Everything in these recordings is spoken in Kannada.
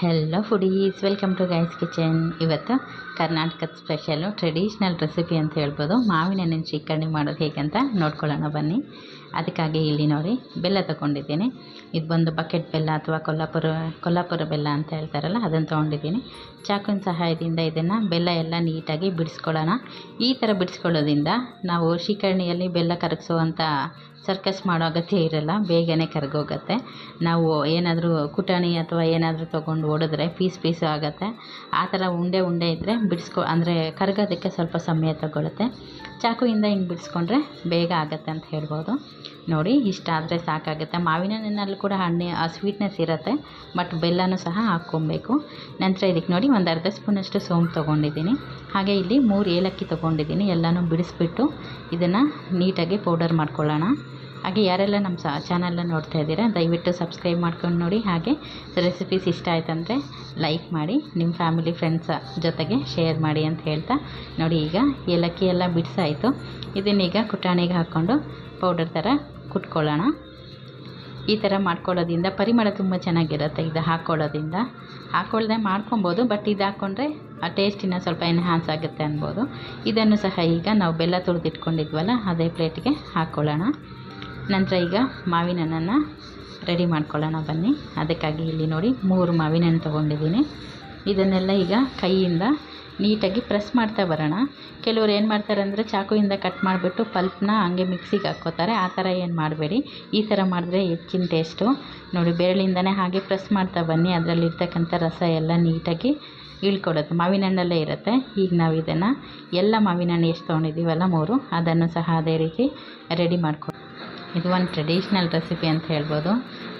Hello foodies welcome to guys kitchen ಇವತ್ತು ಕರ್ನಾಟಕದ ಸ್ಪೆಷಲು ಟ್ರೆಡಿಷ್ನಲ್ ರೆಸಿಪಿ ಅಂತ ಹೇಳ್ಬೋದು. ಮಾವಿನ ಹಣ್ಣಿನ ಶ್ರೀಕರ್ಣಿ ಮಾಡೋದು ಹೇಗಂತ ನೋಡ್ಕೊಳ್ಳೋಣ, ಬನ್ನಿ. ಅದಕ್ಕಾಗಿ ಇಲ್ಲಿ ನೋಡಿ, ಬೆಲ್ಲ ತೊಗೊಂಡಿದ್ದೀನಿ. ಇದು ಬಂದು ಬಕೆಟ್ ಬೆಲ್ಲ ಅಥವಾ ಕೊಲ್ಲಾಪುರ ಕೊಲ್ಲಾಪುರ ಬೆಲ್ಲ ಅಂತ ಹೇಳ್ತಾರಲ್ಲ, ಅದನ್ನು ತೊಗೊಂಡಿದ್ದೀನಿ. ಚಾಕುವಿನ ಸಹಾಯದಿಂದ ಇದನ್ನು ಬೆಲ್ಲ ಎಲ್ಲ ನೀಟಾಗಿ ಬಿಡಿಸ್ಕೊಳ್ಳೋಣ. ಈ ಥರ ಬಿಡಿಸ್ಕೊಳ್ಳೋದ್ರಿಂದ ನಾವು ಶ್ರೀಕರ್ಣಿಯಲ್ಲಿ ಬೆಲ್ಲ ಕರಗಿಸುವಂಥ ಸರ್ಕಸ್ ಮಾಡೋ ಅಗತ್ಯ ಇರಲ್ಲ, ಬೇಗನೆ ಕರಗೋಗುತ್ತೆ. ನಾವು ಏನಾದರೂ ಕುಟಾಣಿ ಅಥವಾ ಏನಾದರೂ ತೊಗೊಂಡು ಓಡಿದ್ರೆ ಪೀಸ್ ಪೀಸು ಆಗುತ್ತೆ. ಆ ಥರ ಉಂಡೆ ಉಂಡೆ ಇದ್ದರೆ ಬಿಡಿಸ್ಕೊ, ಅಂದರೆ ಕರಗೋದಕ್ಕೆ ಸ್ವಲ್ಪ ಸಮಯ ತಗೊಳುತ್ತೆ. ಚಾಕುವಿಂದ ಹಿಂಗೆ ಬಿಡಿಸ್ಕೊಂಡ್ರೆ ಬೇಗ ಆಗುತ್ತೆ ಅಂತ ಹೇಳ್ಬೋದು. ನೋಡಿ, ಇಷ್ಟ ಆದರೆ ಸಾಕಾಗುತ್ತೆ. ಮಾವಿನ ಹಣ್ಣಿನಲ್ಲಿ ಕೂಡ ಹಣ್ಣು ಸ್ವೀಟ್ನೆಸ್ ಇರುತ್ತೆ ಬಟ್ ಬೆಲ್ಲನೂ ಸಹ ಹಾಕ್ಕೊಬೇಕು. ನಂತರ ಇದಕ್ಕೆ ನೋಡಿ, ಒಂದು ಅರ್ಧ ಸ್ಪೂನಷ್ಟು ಸೋಂಪು ತೊಗೊಂಡಿದ್ದೀನಿ. ಹಾಗೆ ಇಲ್ಲಿ ಮೂರು ಏಲಕ್ಕಿ ತೊಗೊಂಡಿದ್ದೀನಿ. ಎಲ್ಲನೂ ಬಿಡಿಸ್ಬಿಟ್ಟು ಇದನ್ನು ನೀಟಾಗಿ ಪೌಡರ್ ಮಾಡ್ಕೊಳ್ಳೋಣ. ಹಾಗೆ ಯಾರೆಲ್ಲ ನಮ್ಮ ಸ ಚಾನಲ್ನ ನೋಡ್ತಾ ಇದ್ದೀರಾ, ದಯವಿಟ್ಟು ಸಬ್ಸ್ಕ್ರೈಬ್ ಮಾಡ್ಕೊಂಡು ನೋಡಿ. ಹಾಗೆ ರೆಸಿಪೀಸ್ ಇಷ್ಟ ಆಯ್ತಂದರೆ ಲೈಕ್ ಮಾಡಿ ನಿಮ್ಮ ಫ್ಯಾಮಿಲಿ ಫ್ರೆಂಡ್ಸ್ ಜೊತೆಗೆ ಶೇರ್ ಮಾಡಿ ಅಂತ ಹೇಳ್ತಾ. ನೋಡಿ ಈಗ ಏಲಕ್ಕಿ ಎಲ್ಲ ಬಿಡಿಸಾಯಿತು. ಇದನ್ನೀಗ ಕುಟಾಣಿಗೆ ಹಾಕ್ಕೊಂಡು ಪೌಡರ್ ಥರ ಕುಟ್ಕೊಳ್ಳೋಣ. ಈ ಥರ ಮಾಡ್ಕೊಳ್ಳೋದ್ರಿಂದ ಪರಿಮಳ ತುಂಬ ಚೆನ್ನಾಗಿರುತ್ತೆ ಇದು ಹಾಕ್ಕೊಳ್ಳೋದ್ರಿಂದ ಹಾಕ್ಕೊಳ್ಳದೆ ಮಾಡ್ಕೊಬೋದು ಬಟ್ ಇದು ಹಾಕ್ಕೊಂಡ್ರೆ ಆ ಟೇಸ್ಟಿನ ಸ್ವಲ್ಪ ಎನ್ಹಾನ್ಸ್ ಆಗುತ್ತೆ ಅನ್ಬೋದು. ಇದನ್ನು ಸಹ ಈಗ ನಾವು ಬೆಲ್ಲ ತುಳಿದಿಟ್ಕೊಂಡಿದ್ವಲ್ಲ ಅದೇ ಪ್ಲೇಟ್ಗೆ ಹಾಕ್ಕೊಳ್ಳೋಣ ನಂತರ ಈಗ ಮಾವಿನ ಹಣ್ಣನ್ನು ರೆಡಿ ಮಾಡ್ಕೊಳ್ಳೋಣ ಬನ್ನಿ. ಅದಕ್ಕಾಗಿ ಇಲ್ಲಿ ನೋಡಿ ಮೂರು ಮಾವಿನ ಹಣ್ಣು ತೊಗೊಂಡಿದ್ದೀನಿ. ಇದನ್ನೆಲ್ಲ ಈಗ ಕೈಯಿಂದ ನೀಟಾಗಿ ಪ್ರೆಸ್ ಮಾಡ್ತಾ ಬರೋಣ. ಕೆಲವ್ರು ಏನು ಮಾಡ್ತಾರೆ ಅಂದರೆ ಚಾಕುವಿಂದ ಕಟ್ ಮಾಡಿಬಿಟ್ಟು ಪಲ್ಪ್ನ ಹಂಗೆ ಮಿಕ್ಸಿಗೆ ಹಾಕ್ಕೋತಾರೆ. ಆ ಥರ ಏನು ಮಾಡಬೇಡಿ. ಈ ಥರ ಮಾಡಿದ್ರೆ ಹೆಚ್ಚಿನ ಟೇಸ್ಟು ನೋಡಿ ಬೆರಳಿಂದನೇ ಹಾಗೆ ಪ್ರೆಸ್ ಮಾಡ್ತಾ ಬನ್ನಿ. ಅದರಲ್ಲಿರ್ತಕ್ಕಂಥ ರಸ ಎಲ್ಲ ನೀಟಾಗಿ ಇಳ್ಕೊಡುತ್ತೆ ಮಾವಿನ ಹಣ್ಣಲ್ಲೇ ಇರುತ್ತೆ. ಈಗ ನಾವು ಇದನ್ನು ಎಲ್ಲ ಮಾವಿನ ಹಣ್ಣು ಎಷ್ಟು ತೊಗೊಂಡಿದ್ದೀವಲ್ಲ ಮೂರು, ಅದನ್ನು ಸಹ ಅದೇ ರೀತಿ ರೆಡಿ ಮಾಡ್ಕೊ ಇದು ಒಂದು ಟ್ರೆಡಿಷ್ನಲ್ ರೆಸಿಪಿ ಅಂತ ಹೇಳ್ಬೋದು.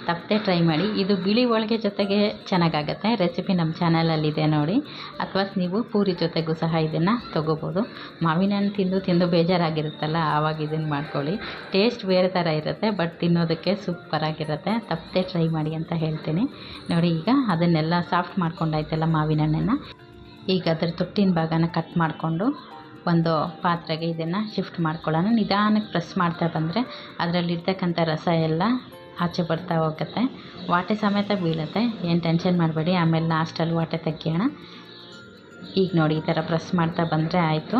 ತಪ್ಪದೆ ಟ್ರೈ ಮಾಡಿ. ಇದು ಬಿಳಿ ಹೋಳಿಗೆ ಜೊತೆಗೆ ಚೆನ್ನಾಗಾಗತ್ತೆ. ರೆಸಿಪಿ ನಮ್ಮ ಚಾನಲಲ್ಲಿದೆ ನೋಡಿ. ಅಥವಾ ನೀವು ಪೂರಿ ಜೊತೆಗೂ ಸಹ ಇದನ್ನು ತೊಗೋಬೋದು. ಮಾವಿನ ಹಣ್ಣು ತಿಂದು ತಿಂದು ಬೇಜಾರಾಗಿರುತ್ತಲ್ಲ, ಆವಾಗ ಇದನ್ನು ಮಾಡ್ಕೊಳ್ಳಿ. ಟೇಸ್ಟ್ ಬೇರೆ ಥರ ಇರುತ್ತೆ ಬಟ್ ತಿನ್ನೋದಕ್ಕೆ ಸೂಪರಾಗಿರುತ್ತೆ ತಪ್ಪದೆ ಟ್ರೈ ಮಾಡಿ ಅಂತ ಹೇಳ್ತೀನಿ. ನೋಡಿ ಈಗ ಅದನ್ನೆಲ್ಲ ಸಾಫ್ಟ್ ಮಾಡ್ಕೊಂಡಾಯ್ತಲ್ಲ ಮಾವಿನ ಹಣ್ಣನ್ನು ಈಗ ಅದರ ತೊಟ್ಟಿನ ಭಾಗನ ಕಟ್ ಮಾಡಿಕೊಂಡು ಒಂದು ಪಾತ್ರೆಗೆ ಇದನ್ನು ಶಿಫ್ಟ್ ಮಾಡ್ಕೊಳ್ಳೋಣ. ನಿಧಾನಕ್ಕೆ ಪ್ರೆಸ್ ಮಾಡ್ತಾ ಬಂದರೆ ಅದರಲ್ಲಿರ್ತಕ್ಕಂಥ ರಸ ಎಲ್ಲ ಆಚೆ ಬರ್ತಾ ಹೋಗುತ್ತೆ. ವಾಟೆ ಸಮೇತ ಬೀಳುತ್ತೆ. ಏನು ಟೆನ್ಷನ್ ಮಾಡಬೇಡಿ. ಆಮೇಲೆ ಲಾಸ್ಟಲ್ಲಿ ವಾಟೆ ತೆಗಿಯೋಣ. ಈಗ ನೋಡಿ, ಈ ಥರ ಪ್ರೆಸ್ ಮಾಡ್ತಾ ಬಂದರೆ ಆಯಿತು.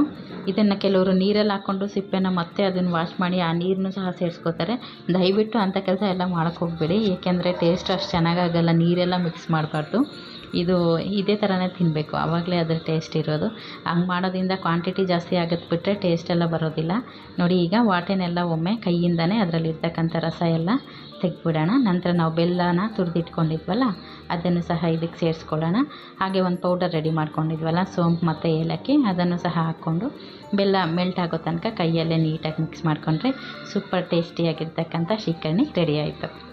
ಇದನ್ನು ಕೆಲವರು ನೀರಲ್ಲಿ ಹಾಕ್ಕೊಂಡು ಸಿಪ್ಪೆನ ಮತ್ತೆ ಅದನ್ನು ವಾಶ್ ಮಾಡಿ ಆ ನೀರನ್ನು ಸಹ ಸೇರಿಸ್ಕೋತಾರೆ. ದಯವಿಟ್ಟು ಅಂಥ ಕೆಲಸ ಎಲ್ಲ ಮಾಡೋಕ್ಕೆ ಹೋಗಬೇಡಿ. ಏಕೆಂದರೆ ಟೇಸ್ಟ್ ಅಷ್ಟು ಚೆನ್ನಾಗಾಗಲ್ಲ. ನೀರೆಲ್ಲ ಮಿಕ್ಸ್ ಮಾಡಬಾರ್ದು. ಇದು ಇದೇ ಥರನೇ ತಿನ್ನಬೇಕು ಆವಾಗಲೇ ಅದ್ರ ಟೇಸ್ಟ್ ಇರೋದು. ಹಂಗೆ ಮಾಡೋದ್ರಿಂದ ಕ್ವಾಂಟಿಟಿ ಜಾಸ್ತಿ ಆಗುತ್ತೆ ಬಿಟ್ಟರೆ ಟೇಸ್ಟ್ ಎಲ್ಲ ಬರೋದಿಲ್ಲ. ನೋಡಿ, ಈಗ ವಾಟೆನೆಲ್ಲ ಒಮ್ಮೆ ಕೈಯಿಂದನೇ ಅದರಲ್ಲಿರ್ತಕ್ಕಂಥ ರಸ ಎಲ್ಲ ತೆಗೆದ್ಬಿಡೋಣ. ನಂತರ ನಾವು ಬೆಲ್ಲನ ತುರಿದಿಟ್ಕೊಂಡಿದ್ವಲ್ಲ, ಅದನ್ನು ಸಹ ಇದಕ್ಕೆ ಸೇರಿಸ್ಕೊಳ್ಳೋಣ. ಹಾಗೆ ಒಂದು ಪೌಡರ್ ರೆಡಿ ಮಾಡ್ಕೊಂಡಿದ್ವಲ್ಲ, ಸೋಂಪು ಮತ್ತು ಏಲಕ್ಕಿ, ಅದನ್ನು ಸಹ ಹಾಕ್ಕೊಂಡು ಬೆಲ್ಲ ಮೆಲ್ಟ್ ಆಗೋ ತನಕ ಕೈಯಲ್ಲೇ ನೀಟಾಗಿ ಮಿಕ್ಸ್ ಮಾಡಿಕೊಂಡ್ರೆ ಸೂಪರ್ ಟೇಸ್ಟಿಯಾಗಿರ್ತಕ್ಕಂಥ ಶ್ರೀಕರ್ಣಿ ರೆಡಿ ಆಯಿತು.